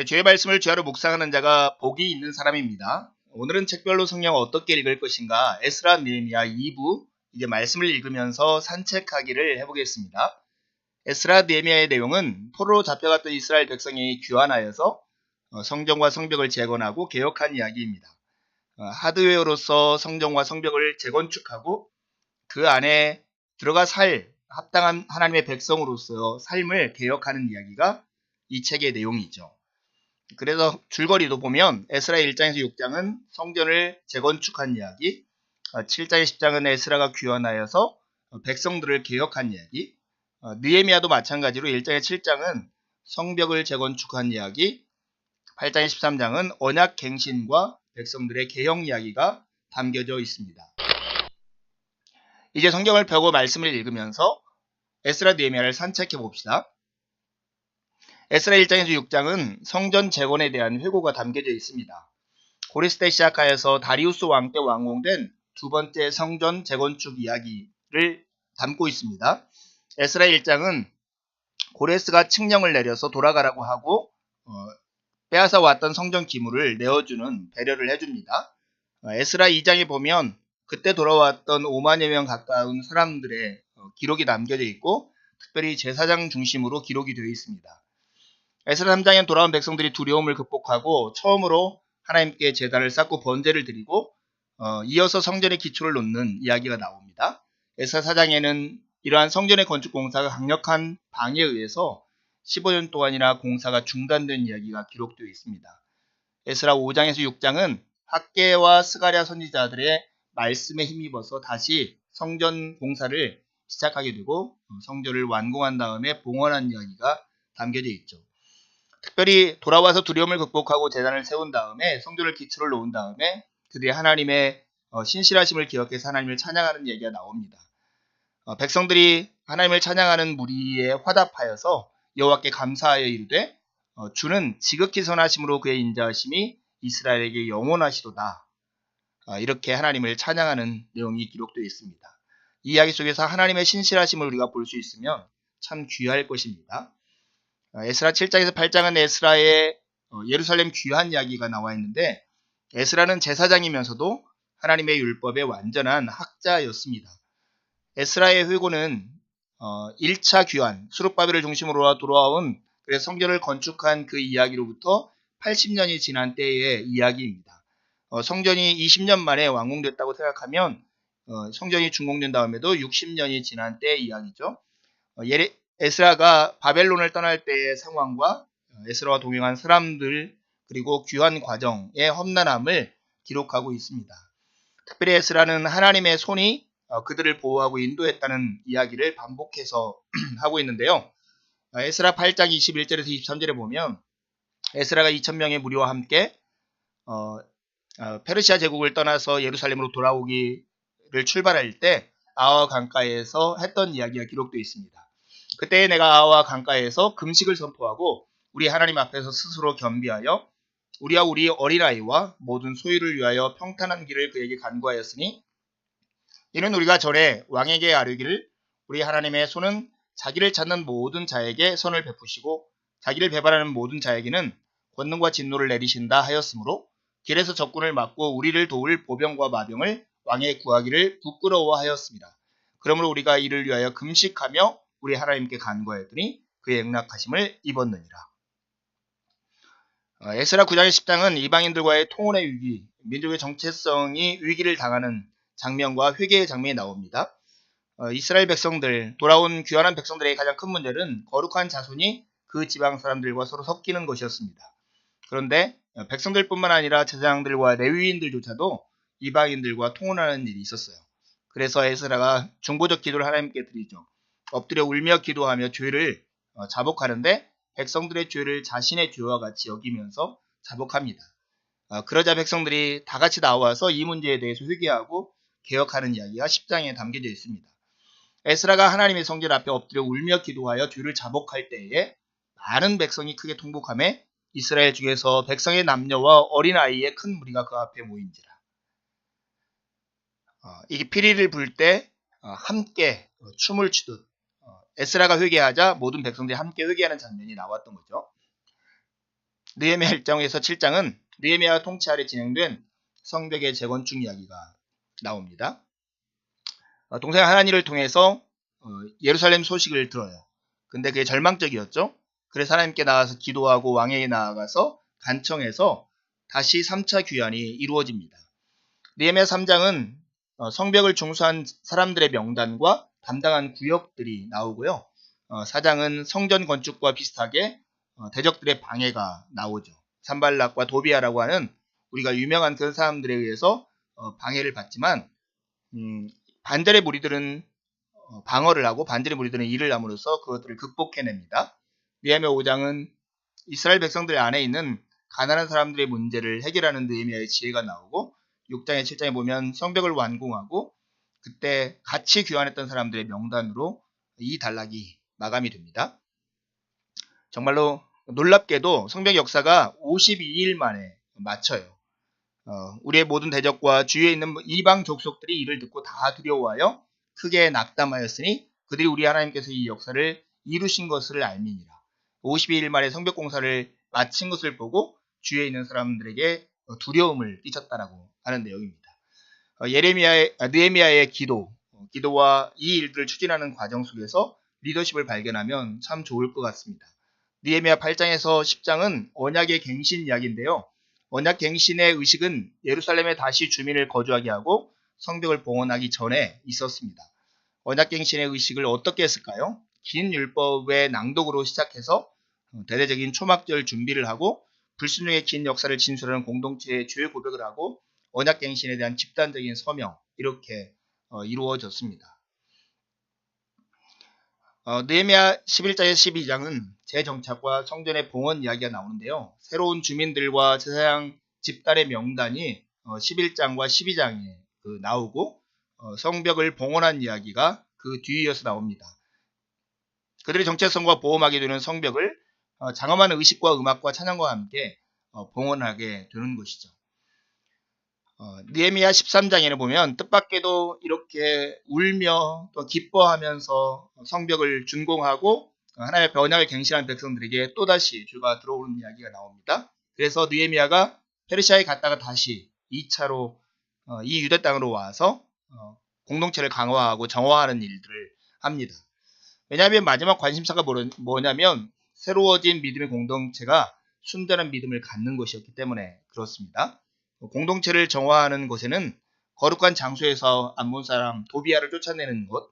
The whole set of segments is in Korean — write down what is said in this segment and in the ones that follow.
네, 주의 말씀을 주하로 묵상하는 자가 복이 있는 사람입니다. 오늘은 책별로 성경을 어떻게 읽을 것인가 에스라 느헤미야 2부 이제 말씀을 읽으면서 산책하기를 해보겠습니다. 에스라 느헤미야의 내용은 포로로 잡혀갔던 이스라엘 백성이 귀환하여서 어, 성전과 성벽을 재건하고 개혁한 이야기입니다. 어, 하드웨어로서 성전과 성벽을 재건축하고 그 안에 들어가 살 합당한 하나님의 백성으로서 삶을 개혁하는 이야기가 이 책의 내용이죠. 그래서 줄거리도 보면 에스라 1장에서 6장은 성전을 재건축한 이야기, 7장에 10장은 에스라가 귀환하여서 어, 백성들을 개혁한 이야기, 어, 느헤미야도 마찬가지로 1장에 7장은 성벽을 재건축한 이야기, 8장에 13장은 언약 갱신과 백성들의 개혁 이야기가 담겨져 있습니다. 이제 성경을 펴고 말씀을 읽으면서 에스라 느헤미야를 산책해 봅시다. 에스라 1장에서 6장은 성전 재건에 대한 회고가 담겨져 있습니다. 고리스 때 시작하여서 다리우스 왕 때 완공된 두 번째 성전 재건축 이야기를 담고 있습니다. 에스라 1장은 고레스가 칙령을 내려서 돌아가라고 하고 어, 빼앗아 왔던 성전 기물을 내어주는 배려를 해줍니다. 어, 에스라 2장에 보면 그때 돌아왔던 5만여 명 가까운 사람들의 어, 기록이 남겨져 있고 특별히 제사장 중심으로 기록이 되어 있습니다. 에스라 3장엔 돌아온 백성들이 두려움을 극복하고 처음으로 하나님께 제단을 쌓고 번제를 드리고 어, 이어서 성전의 기초를 놓는 이야기가 나옵니다. 에스라 4장에는 이러한 성전의 건축 공사가 강력한 방해에 의해서 15년 동안이나 공사가 중단된 이야기가 기록되어 있습니다. 에스라 5장에서 6장은 학계와 스가랴 선지자들의 말씀에 힘입어서 다시 성전 공사를 시작하게 되고 성전을 완공한 다음에 봉헌한 이야기가 담겨져 있죠. 특별히 돌아와서 두려움을 극복하고 재단을 세운 다음에 성전을 기초를 놓은 다음에 그들이 하나님의 어, 신실하심을 기억해서 하나님을 찬양하는 얘기가 나옵니다. 어, 백성들이 하나님을 찬양하는 무리에 화답하여서 여호와께 감사하여 이르되 어, 주는 지극히 선하심으로 그의 인자하심이 이스라엘에게 영원하시도다. 이렇게 하나님을 찬양하는 내용이 기록되어 있습니다. 이 이야기 속에서 하나님의 신실하심을 우리가 볼 수 있으면 참 귀할 것입니다. 에스라 7장에서 8장은 에스라의 예루살렘 귀환 이야기가 나와 있는데 에스라는 제사장이면서도 하나님의 율법의 완전한 학자였습니다. 에스라의 회고는 1차 귀환, 수르바벨을 중심으로 돌아온 그래서 성전을 건축한 그 이야기로부터 80년이 지난 때의 이야기입니다. 어, 성전이 20년 만에 완공됐다고 생각하면 어, 성전이 준공된 다음에도 60년이 지난 때의 이야기죠. 어, 예레, 에스라가 바벨론을 떠날 때의 상황과 에스라와 동행한 사람들 그리고 귀환 과정의 험난함을 기록하고 있습니다. 특별히 에스라는 하나님의 손이 그들을 보호하고 인도했다는 이야기를 반복해서 하고 있는데요. 에스라 8장 21절에서 23절에 보면 에스라가 2천명의 무리와 함께 어, 어, 페르시아 제국을 떠나서 예루살렘으로 돌아오기를 출발할 때 아와 강가에서 했던 이야기가 기록되어 있습니다. 그때 내가 아와 강가에서 금식을 선포하고 우리 하나님 앞에서 스스로 겸비하여 우리와 우리 어린아이와 모든 소유를 위하여 평탄한 길을 그에게 간구하였으니 이는 우리가 전에 왕에게 아뢰기를 우리 하나님의 손은 자기를 찾는 모든 자에게 선을 베푸시고 자기를 배반하는 모든 자에게는 권능과 진노를 내리신다 하였으므로 길에서 적군을 막고 우리를 도울 보병과 마병을 왕에 구하기를 부끄러워하였습니다. 그러므로 우리가 이를 위하여 금식하며 우리 하나님께 간구하였더니 그의 응낙하심을 입었느니라. 어, 에스라 9장의 10장은 이방인들과의 통혼의 위기, 민족의 정체성이 위기를 당하는 장면과 회개의 장면이 나옵니다. 어, 이스라엘 백성들, 돌아온 귀환한 백성들의 가장 큰 문제는 거룩한 자손이 그 지방 사람들과 서로 섞이는 것이었습니다. 그런데 백성들뿐만 아니라 제사장들과 레위인들조차도 이방인들과 통혼하는 일이 있었어요. 그래서 에스라가 중보적 기도를 하나님께 드리죠. 엎드려 울며 기도하며 죄를 어, 자복하는데 백성들의 죄를 자신의 죄와 같이 여기면서 자복합니다. 어, 그러자 백성들이 다 같이 나와서 이 문제에 대해서 회개하고 개혁하는 이야기가 10장에 담겨져 있습니다. 에스라가 하나님의 성전 앞에 엎드려 울며 기도하여 죄를 자복할 때에 많은 백성이 크게 통곡함에 이스라엘 중에서 백성의 남녀와 어린아이의 큰 무리가 그 앞에 모인지라. 어, 이게 피리를 불때 어, 함께 어, 춤을 추듯 어, 에스라가 회개하자 모든 백성들이 함께 회개하는 장면이 나왔던 거죠. 느헤미야 1장에서 7장은 느헤미야 통치 아래 진행된 성벽의 재건축 이야기가 나옵니다. 어, 동생 하나님을 통해서 어, 예루살렘 소식을 들어요. 근데 그게 절망적이었죠. 그래서 하나님께 나가서 기도하고 왕에게 나아가서 간청해서 다시 3차 귀환이 이루어집니다. 느헤미야 3장은 어, 성벽을 중수한 사람들의 명단과 담당한 구역들이 나오고요. 어, 4장은 성전 건축과 비슷하게 어, 대적들의 방해가 나오죠. 산발락과 도비아라고 하는 우리가 유명한 그런 사람들에 의해서 어, 방해를 받지만 음, 반절의 무리들은 어, 방어를 하고 반절의 무리들은 일을 함으로써 그것들을 극복해냅니다. 느헤미야 5장은 이스라엘 백성들 안에 있는 가난한 사람들의 문제를 해결하는 느헤미야의 지혜가 나오고 6장에 7장에 보면 성벽을 완공하고 그때 같이 귀환했던 사람들의 명단으로 이 단락이 마감이 됩니다. 정말로 놀랍게도 성벽 역사가 52일 만에 마쳐요. 어, 우리의 모든 대적과 주위에 있는 이방 족속들이 이를 듣고 다 두려워하여 크게 낙담하였으니 그들이 우리 하나님께서 이 역사를 이루신 것을 알미니라. 52일 만에 성벽 공사를 마친 것을 보고 주위에 있는 사람들에게 두려움을 끼쳤다라고 하는 내용입니다. 어, 예레미야의 아, 느헤미야의 기도, 어, 기도와 이 일들을 추진하는 과정 속에서 리더십을 발견하면 참 좋을 것 같습니다. 느헤미야 8장에서 10장은 언약의 갱신 이야기인데요. 언약 갱신의 의식은 예루살렘에 다시 주민을 거주하게 하고 성벽을 봉헌하기 전에 있었습니다. 언약 갱신의 의식을 어떻게 했을까요? 긴 율법의 낭독으로 시작해서 어, 대대적인 초막절 준비를 하고 불순종의 긴 역사를 진술하는 공동체의 죄 고백을 하고 언약 갱신에 대한 집단적인 서명 이렇게 어, 이루어졌습니다. 어, 느헤미야 11장에서 12장은 재정착과 성전의 봉헌 이야기가 나오는데요. 새로운 주민들과 제사장 집단의 명단이 어, 11장과 12장에 그 나오고 어, 성벽을 봉헌한 이야기가 그 뒤이어서 나옵니다. 그들의 정체성과 보험하게 되는 성벽을 어, 장엄한 의식과 음악과 찬양과 함께 어, 봉헌하게 되는 것이죠. 어, 니에미야 13장에는 보면 뜻밖에도 이렇게 울며 또 기뻐하면서 성벽을 준공하고 하나님의 변약을 갱신한 백성들에게 또다시 주가 들어오는 이야기가 나옵니다. 그래서 느에미야가 페르시아에 갔다가 다시 2차로 어, 이 유대 땅으로 와서 어, 공동체를 강화하고 정화하는 일들을 합니다. 왜냐하면 마지막 관심사가 뭐냐면 새로워진 믿음의 공동체가 순전한 믿음을 갖는 것이었기 때문에 그렇습니다. 공동체를 정화하는 곳에는 거룩한 장소에서 안본 사람 도비아를 쫓아내는 것,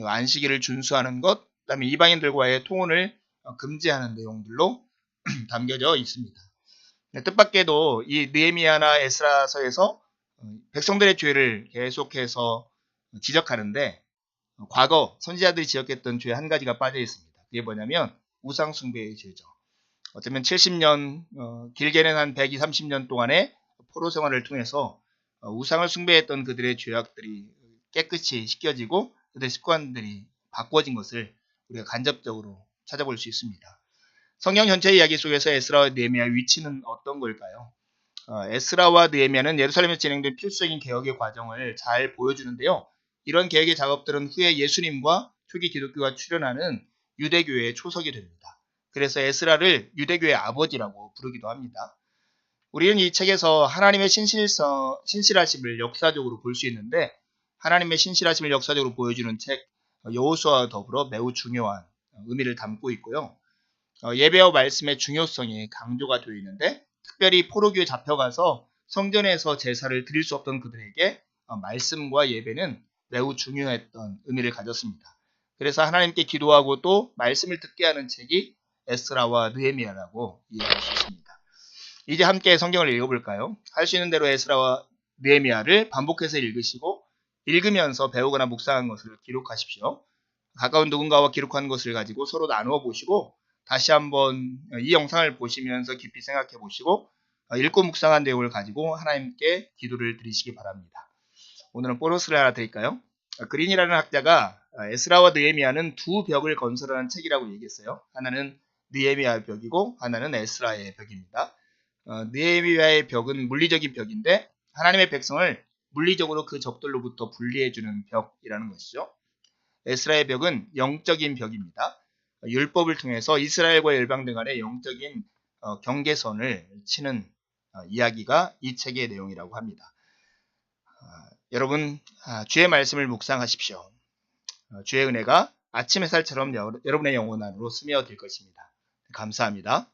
안식일을 준수하는 것, 그다음에 이방인들과의 통혼을 금지하는 내용들로 담겨져 있습니다. 뜻밖에도 이 느헤미야나 에스라서에서 백성들의 죄를 계속해서 지적하는데 과거 선지자들이 지적했던 죄 한 가지가 빠져 있습니다. 그게 뭐냐면 우상 숭배의 죄죠. 어쩌면 70년 어, 길게는 한 120, 30년 동안의 포로 생활을 통해서 어, 우상을 숭배했던 그들의 죄악들이 깨끗이 씻겨지고 그들의 습관들이 바꿔진 것을 우리가 간접적으로 찾아볼 수 있습니다. 성경 전체 이야기 속에서 에스라와 느헤미야의 위치는 어떤 걸까요? 어, 에스라와 느헤미야는 예루살렘에서 진행된 필수적인 개혁의 과정을 잘 보여주는데요. 이런 개혁의 작업들은 후에 예수님과 초기 기독교가 출현하는 유대교의 초석이 됩니다. 그래서 에스라를 유대교의 아버지라고 부르기도 합니다. 우리는 이 책에서 하나님의 신실성, 신실하심을 역사적으로 볼 수 있는데 하나님의 신실하심을 역사적으로 보여주는 책 여호수아와 더불어 매우 중요한 의미를 담고 있고요. 어, 예배와 말씀의 중요성이 강조가 되어 있는데 특별히 포로교에 잡혀가서 성전에서 제사를 드릴 수 없던 그들에게 어, 말씀과 예배는 매우 중요했던 의미를 가졌습니다. 그래서 하나님께 기도하고 또 말씀을 듣게 하는 책이 에스라와 느헤미야라고 이해할 수 있습니다. 이제 함께 성경을 읽어볼까요? 할 수 있는 대로 에스라와 느헤미야를 반복해서 읽으시고 읽으면서 배우거나 묵상한 것을 기록하십시오. 가까운 누군가와 기록한 것을 가지고 서로 나누어 보시고 다시 한번 이 영상을 보시면서 깊이 생각해 보시고 읽고 묵상한 내용을 가지고 하나님께 기도를 드리시기 바랍니다. 오늘은 보너스를 하나 드릴까요? 그린이라는 학자가 에스라와 느헤미야는 두 벽을 건설하는 책이라고 얘기했어요. 하나는 느헤미야의 벽이고 하나는 에스라의 벽입니다. 어, 느헤미야의 벽은 물리적인 벽인데 하나님의 백성을 물리적으로 그 적들로부터 분리해주는 벽이라는 것이죠. 에스라의 벽은 영적인 벽입니다. 율법을 통해서 이스라엘과 열방들 간의 영적인 어, 경계선을 치는 어, 이야기가 이 책의 내용이라고 합니다. 어, 여러분 아, 주의 말씀을 묵상하십시오. 어, 주의 은혜가 아침 햇살처럼 여, 여러분의 영혼 안으로 스며들 것입니다. 감사합니다.